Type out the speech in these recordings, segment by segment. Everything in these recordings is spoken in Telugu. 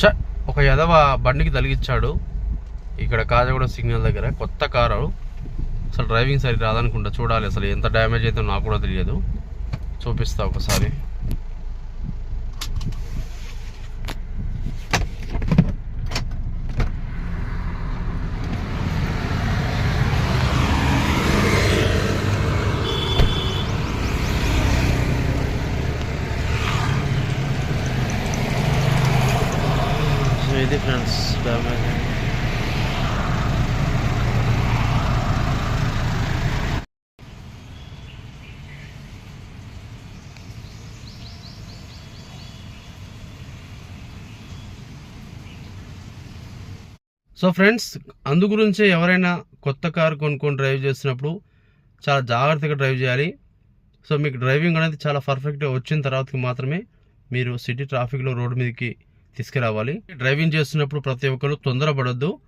చ ఒక యదవ బండికి తలిగిచ్చాడు. ఇక్కడ కాజగూడ సిగ్నల్ దగ్గర కొత్త కారు. అసలు డ్రైవింగ్ సరి రాదనుకుంటా చూడాలి అసలు ఎంత డ్యామేజ్ అయితే నాకు కూడా తెలియదు. చూపిస్తా ఒకసారి సో ఇది ఫ్రెండ్స్ డ్యామేజ్ సో ఫ్రెండ్స్ అందు గురించి ఎవరైనా కొత్త కారు కొనుక్కొని డ్రైవ్ చేసినప్పుడు చాలా జాగ్రత్తగా డ్రైవ్ చేయాలి. సో మీకు డ్రైవింగ్ అనేది చాలా పర్ఫెక్ట్గా వచ్చిన తర్వాతకి మాత్రమే మీరు సిటీ ట్రాఫిక్లో రోడ్డు మీదకి తీసుకురావాలి. డ్రైవింగ్ చేస్తున్నప్పుడు ప్రతి ఒక్కరు తొందరపడొద్దు.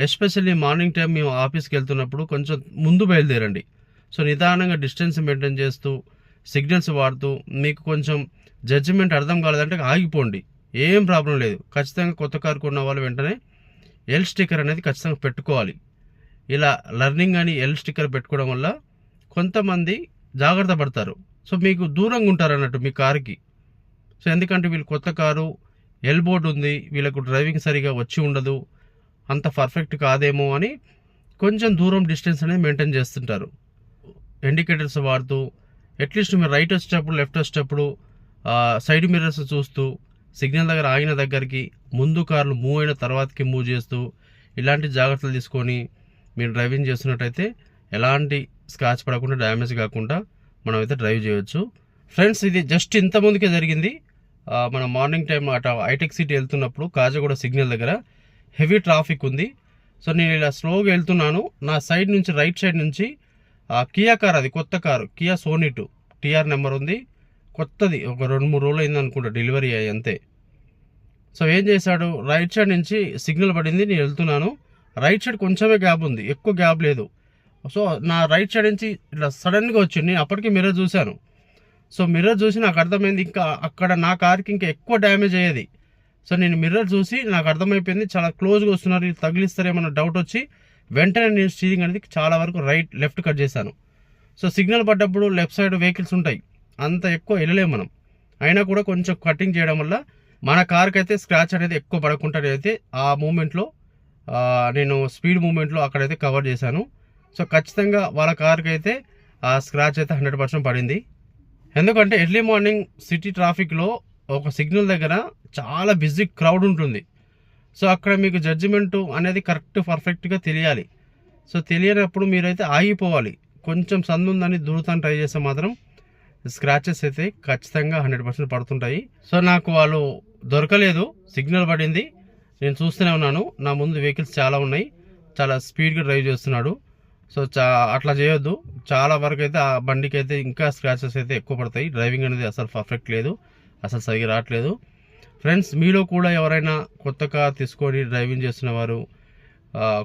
ఎస్పెషల్లీ మార్నింగ్ టైం మేము ఆఫీస్కి వెళ్తున్నప్పుడు కొంచెం ముందు బయలుదేరండి. సో నిదానంగా డిస్టెన్స్ మెయింటైన్ చేస్తూ సిగ్నల్స్ వాడుతూ మీకు కొంచెం జడ్జిమెంట్ అర్థం కాలేదంటే ఆగిపోండి. ఏం ప్రాబ్లం లేదు. ఖచ్చితంగా కొత్త కారు కొన్న వాళ్ళు వెంటనే ఎల్ స్టిక్కర్ అనేది ఖచ్చితంగా పెట్టుకోవాలి. ఇలా లర్నింగ్ అని ఎల్ స్టిక్కర్ పెట్టుకోవడం వల్ల కొంతమంది జాగ్రత్త పడతారు. సో మీకు దూరంగా ఉంటారు అన్నట్టు మీ కారుకి. సో ఎందుకంటే వీళ్ళు కొత్త కారు ఎల్ బోర్డ్ ఉంది వీళ్ళకు డ్రైవింగ్ సరిగా వచ్చి ఉండదు అంత పర్ఫెక్ట్ కాదేమో అని కొంచెం దూరం డిస్టెన్స్ అనేది మెయింటైన్ చేస్తుంటారు. ఇండికేటర్స్ వాడుతూ అట్లీస్ట్ మీరు రైట్ వచ్చేటప్పుడు లెఫ్ట్ వచ్చేటప్పుడు సైడ్ మిర్రర్స్ చూస్తూ సిగ్నల్ దగ్గర ఆగిన దగ్గరికి ముందు కార్లు మూవ్ అయిన తర్వాతకి మూవ్ చేస్తూ ఇలాంటి జాగ్రత్తలు తీసుకొని మీరు డ్రైవింగ్ చేస్తున్నట్టయితే ఎలాంటి స్క్రాచ్ పడకుండా డ్యామేజ్ కాకుండా మనమైతే డ్రైవ్ చేయొచ్చు. ఫ్రెండ్స్ ఇది జస్ట్ ఇంత ముందుకే జరిగింది. మన మార్నింగ్ టైం అట హైటెక్ సిటీ వెళ్తున్నప్పుడు కాజగూడ సిగ్నల్ దగ్గర హెవీ ట్రాఫిక్ ఉంది. సో నేను ఇలా స్లోగా వెళ్తున్నాను. నా సైడ్ నుంచి రైట్ సైడ్ నుంచి కియా కార్ అది కొత్త car Kia Sonet T R number ఉంది. కొత్తది ఒక రెండు మూడు రోజులు అయింది అనుకుంటా డెలివరీ అయ్యి అంతే. సో ఏం చేశాడు రైట్ సైడ్ నుంచి సిగ్నల్ పడింది నేను వెళ్తున్నాను. రైట్ సైడ్ కొంచెమే గ్యాప్ ఉంది ఎక్కువ గ్యాప్ లేదు. సో నా రైట్ సైడ్ నుంచి ఇట్లా సడన్గా వచ్చింది నేను అప్పటికి మిర్రర్ చూశాను. సో మిర్రర్ చూసి నాకు అర్థమైంది ఇంకా అక్కడ నా కార్కి ఇంకా ఎక్కువ డ్యామేజ్ అయ్యేది. సో నేను మిర్రర్ చూసి నాకు అర్థమైపోయింది చాలా క్లోజ్గా వస్తున్నారు తగిలిస్తారేమన్న డౌట్ వచ్చి వెంటనే నేను స్టీరింగ్ అనేది చాలా వరకు రైట్ లెఫ్ట్ కట్ చేశాను. సో సిగ్నల్ పడ్డప్పుడు లెఫ్ట్ సైడ్ వెహికల్స్ ఉంటాయి అంత ఎక్కువ వెళ్ళలేము మనం. అయినా కూడా కొంచెం కటింగ్ చేయడం వల్ల మన కార్కి అయితే స్క్రాచ్ అనేది ఎక్కువ పడకుండా అయితే ఆ మూమెంట్లో నేను స్పీడ్ మూమెంట్లో అక్కడైతే కవర్ చేశాను. సో ఖచ్చితంగా వాళ్ళ కార్కి అయితే ఆ స్క్రాచ్ అయితే హండ్రెడ్ పర్సెంట్ పడింది. ఎందుకంటే ఎర్లీ మార్నింగ్ సిటీ ట్రాఫిక్లో ఒక సిగ్నల్ దగ్గర చాలా బిజీ క్రౌడ్ ఉంటుంది. సో అక్కడ మీకు జడ్జిమెంట్ అనేది కరెక్ట్ పర్ఫెక్ట్గా తెలియాలి. సో తెలియనప్పుడు మీరైతే ఆగిపోవాలి. కొంచెం సందు ఉందని దూరతాన్ని ట్రై చేస్తే మాత్రం స్క్రాచెస్ అయితే ఖచ్చితంగా హండ్రెడ్ పర్సెంట్ పడుతుంటాయి. సో నాకు వాళ్ళు దొరకలేదు. సిగ్నల్ పడింది. నేను చూస్తూనే ఉన్నాను. నా ముందు వెహికల్స్ చాలా ఉన్నాయి. చాలా స్పీడ్గా డ్రైవ్ చేస్తున్నాడు. సో చా అట్లా చేయొద్దు. చాలా వరకు అయితే ఆ బండికి అయితే ఇంకా స్క్రాచెస్ అయితే ఎక్కువ పడతాయి. డ్రైవింగ్ అనేది అసలు పర్ఫెక్ట్ లేదు. అసలు సరిగా రావట్లేదు. ఫ్రెండ్స్ మీలో కూడా ఎవరైనా కొత్త కార్ తీసుకొని డ్రైవింగ్ చేస్తున్న వారు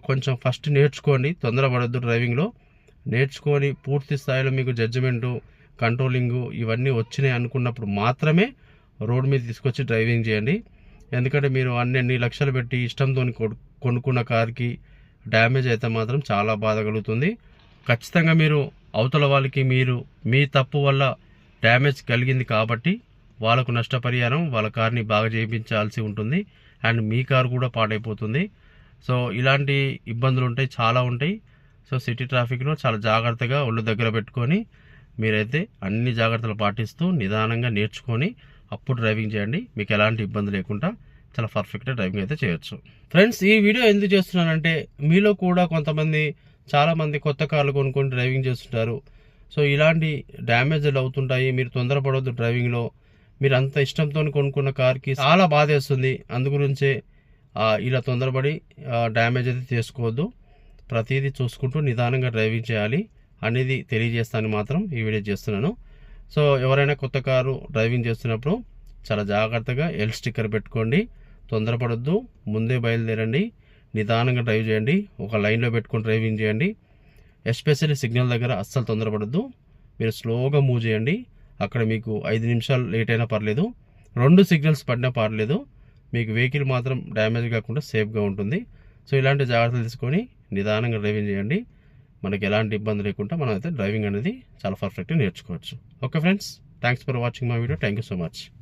కొంచెం ఫస్ట్ నేర్చుకోండి. తొందరపడద్దు డ్రైవింగ్లో నేర్చుకొని పూర్తి స్థాయిలో మీకు జడ్జిమెంటు కంట్రోలింగు ఇవన్నీ వచ్చినాయి అనుకున్నప్పుడు మాత్రమే రోడ్ మీద తీసుకొచ్చి డ్రైవింగ్ చేయండి. ఎందుకంటే మీరు అన్ని అన్ని లక్షలు పెట్టి ఇష్టంతో కొనుక్కున్న కార్కి డ్యామేజ్ అయితే మాత్రం చాలా బాధ కలుగుతుంది. ఖచ్చితంగా మీరు అవతల వాళ్ళకి మీరు మీ తప్పు వల్ల డ్యామేజ్ కలిగింది కాబట్టి వాళ్ళకు నష్టపరిహారం వాళ్ళ కార్ని బాగా చేయించాల్సి ఉంటుంది. అండ్ మీ కారు కూడా పాడైపోతుంది. సో ఇలాంటి ఇబ్బందులు ఉంటాయి చాలా ఉంటాయి. సో సిటీ ట్రాఫిక్లో చాలా జాగ్రత్తగా ఒళ్ళు దగ్గర పెట్టుకొని మీరైతే అన్ని జాగ్రత్తలు పాటిస్తూ నిదానంగా నేర్చుకొని అప్పుడు డ్రైవింగ్ చేయండి. మీకు ఎలాంటి ఇబ్బంది లేకుండా చాలా పర్ఫెక్ట్గా డ్రైవింగ్ అయితే చేయొచ్చు. ఫ్రెండ్స్ ఈ వీడియో ఎందుకు చేస్తున్నానంటే మీలో కూడా కొంతమంది చాలామంది కొత్త కార్లు కొనుక్కొని డ్రైవింగ్ చేస్తుంటారు. సో ఇలాంటి డ్యామేజ్లు అవుతుంటాయి. మీరు తొందరపడవద్దు డ్రైవింగ్లో మీరు అంత ఇష్టంతో కొనుక్కున్న కార్కి చాలా బాధ వేస్తుంది. అందుగురించే ఇలా తొందరపడి డ్యామేజ్ అయితే చేసుకోవద్దు. ప్రతిదీ చూసుకుంటూ నిదానంగా డ్రైవింగ్ చేయాలి అనేది తెలియజేస్తాను మాత్రం ఈ వీడియో చేస్తున్నాను. సో ఎవరైనా కొత్త కారు డ్రైవింగ్ చేస్తున్నప్పుడు చాలా జాగ్రత్తగా ఎల్ స్టిక్కర్ పెట్టుకోండి. తొందరపడొద్దు. ముందే బయలుదేరండి. నిదానంగా డ్రైవ్ చేయండి. ఒక లైన్లో పెట్టుకొని డ్రైవింగ్ చేయండి. ఎస్పెషల్లీ సిగ్నల్ దగ్గర అస్సలు తొందరపడద్దు. మీరు స్లోగా మూవ్ చేయండి. అక్కడ మీకు ఐదు నిమిషాలు లేట్ అయినా పర్లేదు. రెండు సిగ్నల్స్ పడినా పర్లేదు. మీకు వెహికల్ మాత్రం డ్యామేజ్ కాకుండా సేఫ్గా ఉంటుంది. సో ఇలాంటి జాగ్రత్తలు తీసుకొని నిదానంగా డ్రైవింగ్ చేయండి. మనకి ఎలాంటి ఇబ్బంది లేకుండా మనం అయితే డ్రైవింగ్ అనేది చాలా పర్ఫెక్ట్గా నేర్చుకోవచ్చు. Okay friends thanks for watching my video thank you so much